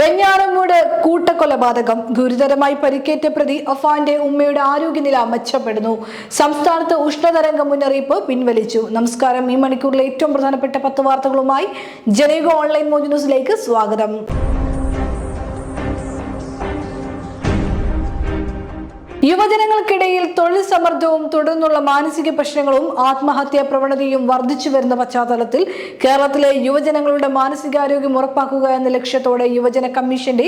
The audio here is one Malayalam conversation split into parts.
വെഞ്ഞാറമൂട് കൂട്ടക്കൊലപാതകം ഗുരുതരമായി പരിക്കേറ്റ പ്രതി അഫാന്റെ ഉമ്മയുടെ ആരോഗ്യനില മെച്ചപ്പെടുന്നു. സംസ്ഥാനത്ത് ഉഷ്ണതരംഗ മുന്നറിയിപ്പ് പിൻവലിച്ചു. നമസ്കാരം. ഈ മണിക്കൂറിലെ ഏറ്റവും പ്രധാനപ്പെട്ട പത്ത് വാർത്തകളുമായി ജനയുഗ ഓൺലൈൻ മോജ് ന്യൂസിലേക്ക് സ്വാഗതം. യുവജനങ്ങൾക്കിടയിൽ തൊഴിൽ സമ്മർദ്ദവും തുടർന്നുള്ള മാനസിക പ്രശ്നങ്ങളും ആത്മഹത്യാ പ്രവണതയും വർദ്ധിച്ചു വരുന്ന പശ്ചാത്തലത്തിൽ കേരളത്തിലെ യുവജനങ്ങളുടെ മാനസികാരോഗ്യം ഉറപ്പാക്കുക എന്ന ലക്ഷ്യത്തോടെ യുവജന കമ്മീഷന്റെ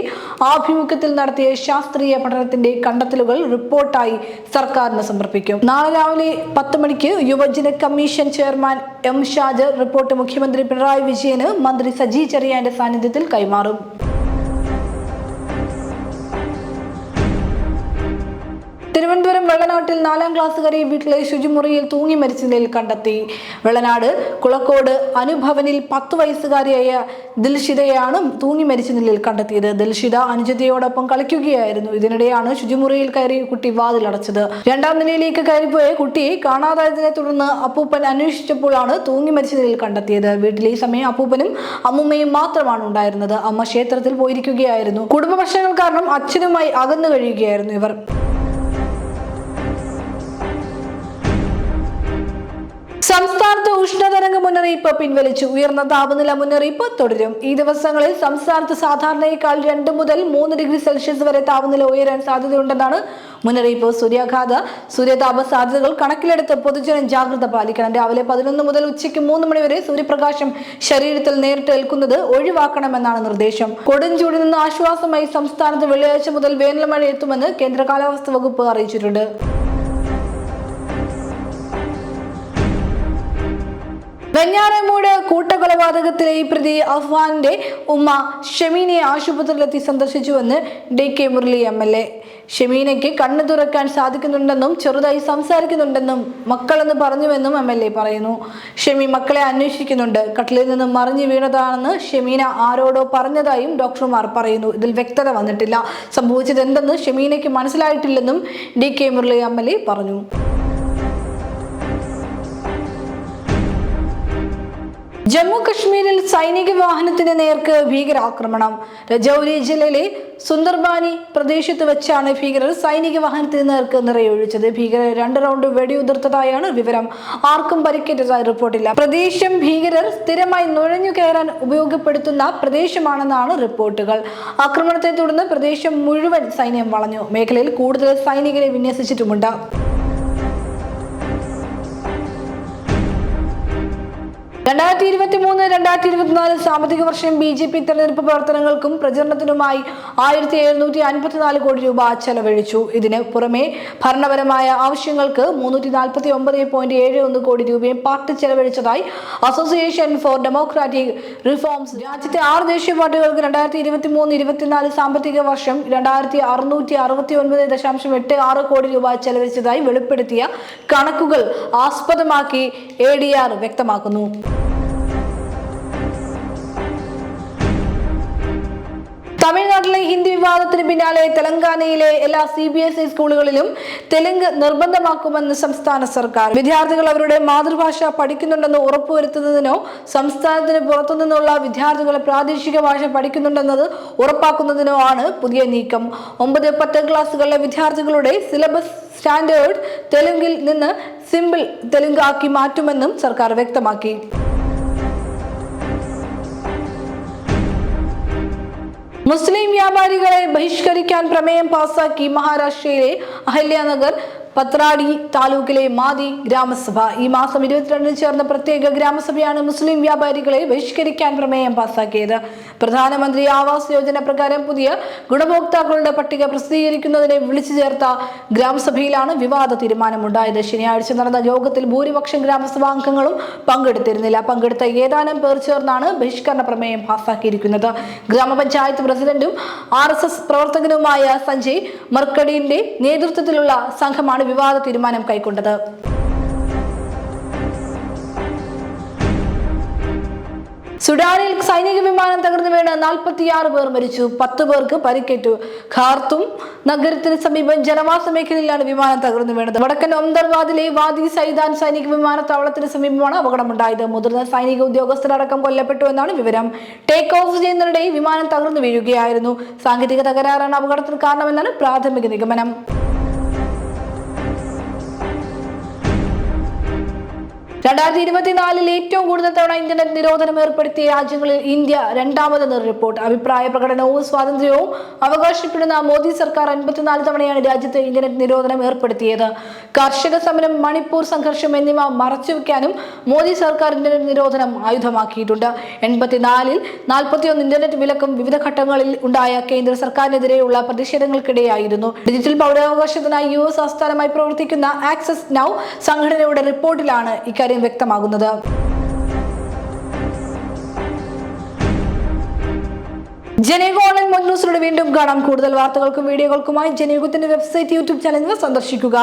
ആഭിമുഖ്യത്തിൽ നടത്തിയ ശാസ്ത്രീയ പഠനത്തിന്റെ കണ്ടെത്തലുകൾ റിപ്പോർട്ടായി സർക്കാരിന് സമർപ്പിക്കും. നാളെ രാവിലെ പത്ത് മണിക്ക് യുവജന commission chairman M Shajar report മുഖ്യമന്ത്രി പിണറായി വിജയന് മന്ത്രി സജി ചെറിയാന്റെ സാന്നിധ്യത്തിൽ കൈമാറും. തിരുവനന്തപുരം വെള്ളനാട്ടിൽ നാലാം ക്ലാസ്സുകാരെ വീട്ടിലെ ശുചിമുറിയിൽ തൂങ്ങി മരിച്ച നിലയിൽ കണ്ടെത്തി. വെള്ളനാട് കുളക്കോട് അനുഭവനിൽ പത്ത് വയസ്സുകാരിയായ ദിൽഷിതയാണ് തൂങ്ങി മരിച്ച നിലയിൽ കണ്ടെത്തിയത്. ദിൽഷിത അനുജതയോടൊപ്പം കളിക്കുകയായിരുന്നു. ഇതിനിടെയാണ് ശുചിമുറിയിൽ കയറി കുട്ടി വാതിലടച്ചത്. രണ്ടാം നിലയിലേക്ക് കയറിപ്പോയ കുട്ടിയെ കാണാതായതിനെ തുടർന്ന് അപ്പൂപ്പൻ അന്വേഷിച്ചപ്പോഴാണ് തൂങ്ങി മരിച്ച നിലയിൽ കണ്ടെത്തിയത്. വീട്ടിൽ ഈ സമയം അപ്പൂപ്പനും അമ്മൂമ്മയും മാത്രമാണ് ഉണ്ടായിരുന്നത്. അമ്മ ക്ഷേത്രത്തിൽ പോയിരിക്കുകയായിരുന്നു. കുടുംബ പ്രശ്നങ്ങൾ കാരണം അച്ഛനുമായി അകന്നു കഴിയുകയായിരുന്നു ഇവർ. സംസ്ഥാനത്ത് ഉഷ്ണതരംഗ മുന്നറിയിപ്പ് പിൻവലിച്ചു. ഉയർന്ന താപനില മുന്നറിയിപ്പ് തുടരും. ഈ ദിവസങ്ങളിൽ സംസ്ഥാനത്ത് സാധാരണയേക്കാൾ രണ്ട് മുതൽ മൂന്ന് ഡിഗ്രി സെൽഷ്യസ് വരെ താപനില ഉയരാൻ സാധ്യതയുണ്ടെന്നാണ് മുന്നറിയിപ്പ്. സൂര്യാഘാത സൂര്യതാപ സാധ്യതകൾ കണക്കിലെടുത്ത് പൊതുജനം ജാഗ്രത പാലിക്കണം. രാവിലെ പതിനൊന്ന് മുതൽ ഉച്ചയ്ക്ക് മൂന്ന് മണി വരെ സൂര്യപ്രകാശം ശരീരത്തിൽ നേരിട്ട് ഏൽക്കുന്നത് ഒഴിവാക്കണമെന്നാണ് നിർദ്ദേശം. കൊടുംചൂടിൽ നിന്ന് ആശ്വാസമായി സംസ്ഥാനത്ത് വെള്ളിയാഴ്ച മുതൽ വേനൽ മഴ എത്തുമെന്ന് കേന്ദ്ര കാലാവസ്ഥ വകുപ്പ് അറിയിച്ചിട്ടുണ്ട്. വെഞ്ഞാറമൂട് കൂട്ടക്കൊലപാതകത്തിലെ പ്രതി അഫ്വാന്റെ ഉമ്മ ഷമീനെ ആശുപത്രിയിലെത്തി സന്ദർശിച്ചുവെന്ന് D K Murali M L A. ഷമീനയ്ക്ക് കണ്ണു തുറക്കാൻ സാധിക്കുന്നുണ്ടെന്നും ചെറുതായി സംസാരിക്കുന്നുണ്ടെന്നും മക്കളെന്ന് പറഞ്ഞുവെന്നും എം എൽ എ പറയുന്നു. ഷമി മക്കളെ അന്വേഷിക്കുന്നുണ്ട്. കട്ടിലിൽ നിന്നും മറിഞ്ഞു വീണതാണെന്ന് ഷമീന ആരോടോ പറഞ്ഞതായും ഡോക്ടർമാർ പറയുന്നു. ഇതിൽ വ്യക്തത വന്നിട്ടില്ല. സംഭവിച്ചത് എന്തെന്ന് ഷമീനയ്ക്ക് മനസ്സിലായിട്ടില്ലെന്നും D K Murali M L A പറഞ്ഞു. ജമ്മു കശ്മീരിൽ സൈനിക വാഹനത്തിന് നേർക്ക് ഭീകരാക്രമണം. രജൌരി ജില്ലയിലെ സുന്ദർബാനി പ്രദേശത്ത് വെച്ചാണ് ഭീകരർ സൈനിക വാഹനത്തിന് നേർക്ക് നിറയൊഴിച്ചത്. ഭീകരർ രണ്ട് റൗണ്ട് വെടിയുതിർത്തതായാണ് വിവരം. ആർക്കും പരിക്കേറ്റതായി റിപ്പോർട്ടില്ല. പ്രദേശം ഭീകരർ സ്ഥിരമായി നുഴഞ്ഞു കയറാൻ ഉപയോഗപ്പെടുത്തുന്ന പ്രദേശമാണെന്നാണ് റിപ്പോർട്ടുകൾ. ആക്രമണത്തെ തുടർന്ന് പ്രദേശം മുഴുവൻ സൈന്യം വളഞ്ഞു. മേഖലയിൽ കൂടുതൽ സൈനികരെ വിന്യസിച്ചിട്ടുമുണ്ട്. രണ്ടായിരത്തി ഇരുപത്തി മൂന്ന് രണ്ടായിരത്തി ഇരുപത്തിനാല് സാമ്പത്തിക വർഷം ബി ജെ പി തെരഞ്ഞെടുപ്പ് പ്രവർത്തനങ്ങൾക്കും പ്രചരണത്തിനുമായി ആയിരത്തി എഴുന്നൂറ്റി അൻപത്തിനാല് കോടി രൂപ ചെലവഴിച്ചു. ഇതിന് പുറമെ ഭരണപരമായ ആവശ്യങ്ങൾക്ക് മുന്നൂറ്റി നാൽപ്പത്തി ഒമ്പത് പോയിന്റ് ഏഴ് ഒന്ന് കോടി രൂപയും പാർട്ടി ചെലവഴിച്ചതായി അസോസിയേഷൻ ഫോർ ഡെമോക്രാറ്റിക് റിഫോംസ്. രാജ്യത്തെ ആറ് ദേശീയ പാർട്ടികൾക്ക് രണ്ടായിരത്തി ഇരുപത്തി മൂന്ന് ഇരുപത്തിനാല് സാമ്പത്തിക വർഷം രണ്ടായിരത്തി അറുന്നൂറ്റി അറുപത്തി ഒൻപത് ദശാംശം എട്ട് ആറ് കോടി രൂപ ചെലവഴിച്ചതായി വെളിപ്പെടുത്തിയ കണക്കുകൾ ആസ്പദമാക്കി എ ഡി ആർ വ്യക്തമാക്കുന്നു. തമിഴ്നാട്ടിലെ ഹിന്ദി വിവാദത്തിന് പിന്നാലെ തെലങ്കാനയിലെ എല്ലാ സി ബി എസ് ഇ സ്കൂളുകളിലും തെലുങ്ക് നിർബന്ധമാക്കുമെന്ന് സംസ്ഥാന സർക്കാർ. വിദ്യാർത്ഥികൾ അവരുടെ മാതൃഭാഷ പഠിക്കുന്നുണ്ടെന്ന് ഉറപ്പുവരുത്തുന്നതിനോ സംസ്ഥാനത്തിന് പുറത്തുനിന്നുള്ള വിദ്യാർത്ഥികൾ പ്രാദേശിക ഭാഷ പഠിക്കുന്നുണ്ടെന്നത് ഉറപ്പാക്കുന്നതിനോ ആണ് പുതിയ നീക്കം. ഒമ്പത് പത്ത് ക്ലാസ്സുകളിലെ വിദ്യാർത്ഥികളുടെ സിലബസ് സ്റ്റാൻഡേർഡ് തെലുങ്കിൽ നിന്ന് സിമ്പിൾ തെലുങ്കാക്കി മാറ്റുമെന്നും സർക്കാർ വ്യക്തമാക്കി. മുസ്ലിം വ്യാപാരികളെ ബഹിഷ്കരിക്കാൻ പ്രമേയം പാസാക്കി മഹാരാഷ്ട്രയിലെ അഹല്യാനഗർ പത്രാടി താലൂക്കിലെ മാതി ഗ്രാമസഭ. ഈ മാസം ഇരുപത്തിരണ്ടിന് ചേർന്ന പ്രത്യേക ഗ്രാമസഭയാണ് മുസ്ലിം വ്യാപാരികളെ ബഹിഷ്കരിക്കാൻ പ്രമേയം പാസാക്കിയത്. പ്രധാനമന്ത്രി ആവാസ് യോജന പ്രകാരം പുതിയ ഗുണഭോക്താക്കളുടെ പട്ടിക പ്രസിദ്ധീകരിക്കുന്നതിനെ വിളിച്ചു ചേർത്ത ഗ്രാമസഭയിലാണ് വിവാദ തീരുമാനമുണ്ടായത്. ശനിയാഴ്ച നടന്ന യോഗത്തിൽ ഭൂരിപക്ഷം ഗ്രാമസഭാ അംഗങ്ങളും പങ്കെടുത്തിരുന്നില്ല. പങ്കെടുത്ത ഏതാനും പേർ ചേർന്നാണ് ബഹിഷ്കരണ പ്രമേയം പാസാക്കിയിരിക്കുന്നത്. ഗ്രാമപഞ്ചായത്ത് പ്രസിഡന്റും ആർ പ്രവർത്തകനുമായ സഞ്ജയ് മർക്കടിന്റെ നേതൃത്വത്തിലുള്ള സംഘമാണ് വിവാദ തീരുമാനം കൈക്കൊണ്ടത്. സുഡാനിൽ സൈനിക വിമാനം തകർന്നു വീണ് നാൽപ്പത്തിയാറ് പേർ മരിച്ചു. പത്ത് പേർക്ക് പരിക്കേറ്റു. ഖാർത്തും നഗരത്തിന് സമീപം ജനവാസ മേഖലയിലാണ് വിമാനം തകർന്നു വീണത്. വടക്കൻ ഒംദർവാദിലെ വാദി സൈദാൻ സൈനിക വിമാനത്താവളത്തിന് സമീപമാണ് അപകടമുണ്ടായത്. മുതിർന്ന സൈനിക ഉദ്യോഗസ്ഥരടക്കം കൊല്ലപ്പെട്ടു എന്നാണ് വിവരം. ടേക്ക് ഓഫ് ചെയ്യുന്നതിനിടെ വിമാനം തകർന്നു വീഴുകയായിരുന്നു. സാങ്കേതിക തകരാറാണ് അപകടത്തിന് കാരണമെന്നാണ് പ്രാഥമിക നിഗമനം. രണ്ടായിരത്തി ഇരുപത്തിനാലിൽ ഏറ്റവും കൂടുതൽ തവണ ഇന്റർനെറ്റ് നിരോധനം ഏർപ്പെടുത്തിയ രാജ്യങ്ങളിൽ ഇന്ത്യ രണ്ടാമതെന്ന് റിപ്പോർട്ട്. അഭിപ്രായ പ്രകടനവും സ്വാതന്ത്ര്യവും അവകാശപ്പെടുന്ന മോദി സർക്കാർ അൻപത്തിനാല് തവണയാണ് രാജ്യത്ത് ഇന്റർനെറ്റ് നിരോധനം ഏർപ്പെടുത്തിയത്. കർഷക സമരം മണിപ്പൂർ സംഘർഷം എന്നിവ മറച്ചുവെക്കാനും മോദി സർക്കാർ ഇന്റർനെറ്റ് നിരോധനം ആയുധമാക്കിയിട്ടുണ്ട്. എൺപത്തിനാലിൽ നാൽപ്പത്തിയൊന്ന് ഇന്റർനെറ്റ് വിലക്കും വിവിധ ഘട്ടങ്ങളിൽ ഉണ്ടായ കേന്ദ്ര സർക്കാരിനെതിരെയുള്ള പ്രതിഷേധങ്ങൾക്കിടെയായിരുന്നു. ഡിജിറ്റൽ പൗരാവകാശത്തിനായി യു എസ് ആസ്ഥാനമായി പ്രവർത്തിക്കുന്ന ആക്സസ് നൌ സംഘടനയുടെ റിപ്പോർട്ടിലാണ് ഇക്കാര്യം വ്യക്തമാകുന്നത്. ജനയുഗ ഓൺലൈൻ ന്യൂസിലൂടെ വീണ്ടും കാണാം. കൂടുതൽ വാർത്തകൾക്കും വീഡിയോകൾക്കുമായി ജനീവത്തിന്റെ വെബ്സൈറ്റ് യൂട്യൂബ് ചാനൽ സന്ദർശിക്കുക.